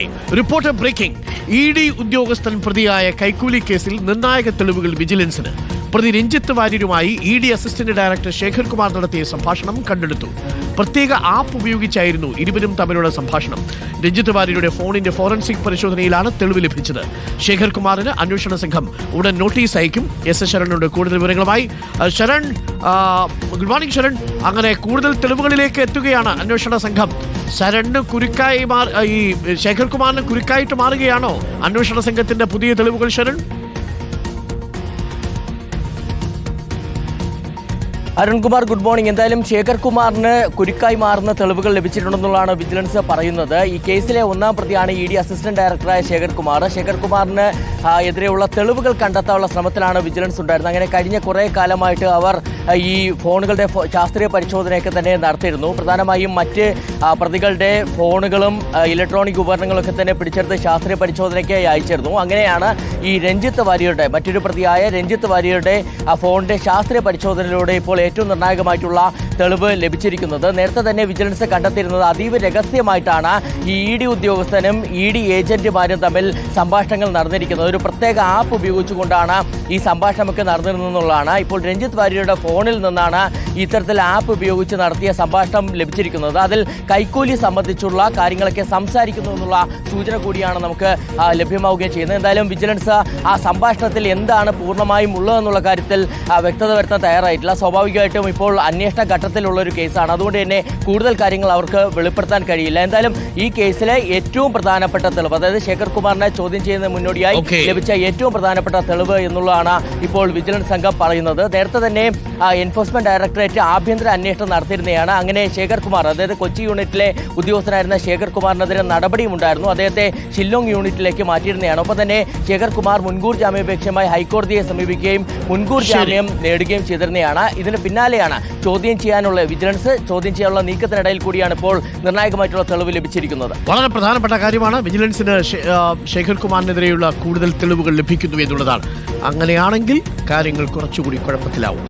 Reporter breaking E D ഉദ്യോഗസ്ഥൻ പ്രതിയായ കൈക്കൂലി കേസിൽ നിർണായക തെളിവുകൾ വിജിലൻസിന്. പ്രതി Ranjith വാര്യരുമായി E D assistant director Shekhar Kumar നടത്തിയ സംഭാഷണം കണ്ടെടുത്തു. പ്രത്യേക ആപ്പ് ഉപയോഗിച്ചായിരുന്നു ഇരുവരും തമ്മിലുള്ള സംഭാഷണം. രഞ്ജിത്ത് വാര്യരുടെ ഫോണിന്റെ ഫോറൻസിക് പരിശോധനയിലാണ് തെളിവ് ലഭിച്ചത്. ശേഖർ കുമാറിന് അന്വേഷണ സംഘം ഉടൻ നോട്ടീസ് അയക്കും. എസ് എസ് ശരണിനോട് കൂടുതൽ വിവരങ്ങളുമായി ശരൺ ഗുഡ് മോർണിംഗ് ശരൺ. അങ്ങനെ കൂടുതൽ തെളിവുകളിലേക്ക് എത്തുകയാണ് അന്വേഷണ സംഘം. ശരണ് കുരുക്കായി മാറി ഈ ശേഖർ കുമാറിന് കുരുക്കായിട്ട് മാറുകയാണോ? അന്വേഷണ സംഘത്തിന്റെ പുതിയ തെളിവുകൾ ശരൺ? Arunkumar good morning. എന്തായാലും ശേഖർ കുമാറിന് കുരുക്കായി മാറുന്ന തെളിവുകൾ ലഭിച്ചിട്ടുണ്ടെന്നുള്ളതാണ് വിജിലൻസ് പറയുന്നത്. ഈ കേസിലെ ഒന്നാം പ്രതിയാണ് ഇ ഡി അസിസ്റ്റന്റ് ഡയറക്ടറായ ശേഖർ കുമാർ ശേഖർ കുമാറിന് എതിരെയുള്ള തെളിവുകൾ കണ്ടെത്താനുള്ള ശ്രമത്തിലാണ് വിജിലൻസ് ഉണ്ടായിരുന്നത്. അങ്ങനെ കഴിഞ്ഞ കുറേ കാലമായിട്ട് അവർ ഈ ഫോണുകളുടെ ശാസ്ത്രീയ പരിശോധനയൊക്കെ തന്നെ നടത്തിയിരുന്നു. പ്രധാനമായും മറ്റ് പ്രതികളുടെ ഫോണുകളും ഇലക്ട്രോണിക് ഉപകരണങ്ങളൊക്കെ തന്നെ പിടിച്ചെടുത്ത് ശാസ്ത്രീയ പരിശോധനയ്ക്ക് അയച്ചിരുന്നു. അങ്ങനെയാണ് ഈ രഞ്ജിത്ത് വാര്യരുടെ മറ്റൊരു പ്രതിയായ രഞ്ജിത്ത് വാര്യരുടെ ഫോണിന്റെ ശാസ്ത്രീയ പരിശോധനയിലൂടെ ഇപ്പോൾ ഏറ്റവും നിർണായകമായിട്ടുള്ള തെളിവ് ലഭിച്ചിരിക്കുന്നത്. നേരത്തെ തന്നെ വിജിലൻസ് കണ്ടെത്തിയിരുന്നത് അതീവ രഹസ്യമായിട്ടാണ് ഈ ഇ ഡി ഉദ്യോഗസ്ഥനും ഇ ഡി ഏജന്റുമാരും തമ്മിൽ സംഭാഷണങ്ങൾ നടന്നിരിക്കുന്നത്. ഒരു പ്രത്യേക ആപ്പ് ഉപയോഗിച്ചുകൊണ്ടാണ് ഈ സംഭാഷണമൊക്കെ നടന്നിരുന്നതെന്നുള്ളതാണ്. ഇപ്പോൾ രഞ്ജിത്ത് വാര്യരുടെ ഫോണിൽ നിന്നാണ് ഇത്തരത്തിൽ ആപ്പ് ഉപയോഗിച്ച് നടത്തിയ സംഭാഷണം ലഭിച്ചിരിക്കുന്നത്. അതിൽ കൈക്കൂലി സംബന്ധിച്ചുള്ള കാര്യങ്ങളൊക്കെ സംസാരിക്കുന്നു എന്നുള്ള സൂചന കൂടിയാണ് നമുക്ക് ലഭ്യമാവുകയും ചെയ്യുന്നത്. എന്തായാലും വിജിലൻസ് ആ സംഭാഷണത്തിൽ എന്താണ് പൂർണമായും ഉള്ളതെന്നുള്ള കാര്യത്തിൽ വ്യക്തത വരുത്താൻ തയ്യാറായിട്ടില്ല. സ്വാഭാവികമായിട്ടും ഇപ്പോൾ അന്വേഷണ ഘട്ടത്തിലുള്ള ഒരു കേസാണ്. അതുകൊണ്ട് തന്നെ കൂടുതൽ കാര്യങ്ങൾ അവർക്ക് വെളിപ്പെടുത്താൻ കഴിയില്ല. എന്തായാലും ഈ കേസിലെ ഏറ്റവും പ്രധാനപ്പെട്ട തെളിവ് അതായത് ശേഖർ കുമാറിനെ ചോദ്യം ചെയ്യുന്നതിന് മുന്നോടിയായി. ലഭിച്ച ഏറ്റവും പ്രധാനപ്പെട്ട തെളിവ് എന്നുള്ളതാണ് ഇപ്പോൾ വിജിലൻസ് സംഘം പറയുന്നത്. നേരത്തെ തന്നെ എൻഫോഴ്സ്മെന്റ് ഡയറക്ടറേറ്റ് ആഭ്യന്തര അന്വേഷണം നടത്തിയിരുന്നതാണ്. അങ്ങനെ ശേഖർ കുമാർ അതായത് കൊച്ചി യൂണിറ്റിലെ ഉദ്യോഗസ്ഥനായിരുന്ന ശേഖർ കുമാറിനെതിരെ നടപടിയും ഉണ്ടായിരുന്നു. അദ്ദേഹത്തെ ഷില്ലോങ് യൂണിറ്റിലേക്ക് മാറ്റിയിരുന്നതാണ്. ഒപ്പം തന്നെ ശേഖർ കുമാർ മുൻകൂർ ജാമ്യാപേക്ഷയുമായി ഹൈക്കോടതിയെ സമീപിക്കുകയും മുൻകൂർ ജാമ്യം നേടുകയും ചെയ്തിരുന്നതാണ്. ഇതിന് പിന്നാലെയാണ് ചോദ്യം ചെയ്യാനുള്ള വിജിലൻസ് ചോദ്യം ചെയ്യാനുള്ള നീക്കത്തിനിടയിൽ കൂടിയാണ് ഇപ്പോൾ നിർണായകമായിട്ടുള്ള തെളിവ് ലഭിച്ചിരിക്കുന്നത്. വളരെ പ്രധാനപ്പെട്ട കാര്യമാണ് വിജിലൻസിന് ശേഖർ കുമാറിനെതിരെയുള്ള തെളിവുകൾ ലഭിക്കുന്നു എന്നുള്ളതാണ്. അങ്ങനെയാണെങ്കിൽ കാര്യങ്ങൾ കുറച്ചുകൂടി കുഴപ്പത്തിലാവും.